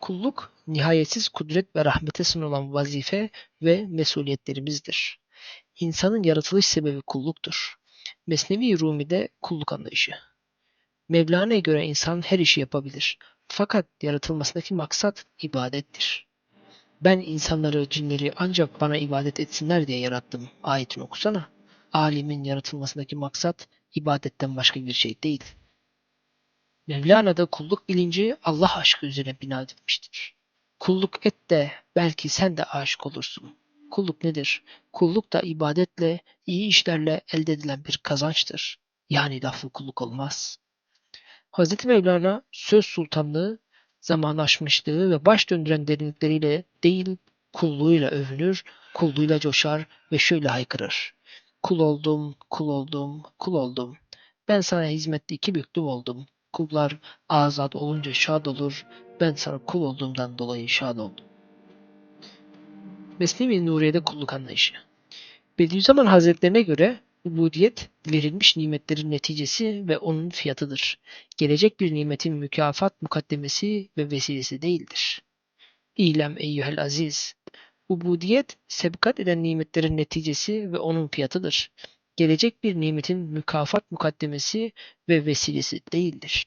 Kulluk, nihayetsiz kudret ve rahmete sunulan vazife ve mesuliyetlerimizdir. İnsanın yaratılış sebebi kulluktur. Mesnevi Rumi'de kulluk anlayışı. Mevlana'ya göre insan her işi yapabilir. Fakat yaratılmasındaki maksat ibadettir. Ben insanları, cinleri ancak bana ibadet etsinler diye yarattım. Ayetini okusana. Alimin yaratılmasındaki maksat ibadetten başka bir şey değil. Mevlana'da kulluk bilinci Allah aşkı üzerine bina edilmiştir. Kulluk et de belki sen de aşık olursun. Kulluk nedir? Kulluk da ibadetle, iyi işlerle elde edilen bir kazançtır. Yani laflı kulluk olmaz. Hz. Mevlana söz sultanlığı, zaman aşmışlığı ve baş döndüren derinlikleriyle değil, kulluğuyla övünür, kulluğuyla coşar ve şöyle haykırır. Kul oldum, kul oldum, kul oldum. Ben sana hizmette iki büklüm oldum. Kullar azat olunca şad olur. Ben sana kul olduğumdan dolayı şad oldum. Mesnevi Nuriye'de kulluk anlayışı. Bediüzzaman Hazretlerine göre ubudiyet verilmiş nimetlerin neticesi ve onun fiyatıdır. Gelecek bir nimetin mükafat mukaddemesi ve vesilesi değildir. İlem eyyühel aziz. Ubudiyet sebkat eden nimetlerin neticesi ve onun fiyatıdır. Gelecek bir nimetin mükafat mukaddemesi ve vesilesi değildir.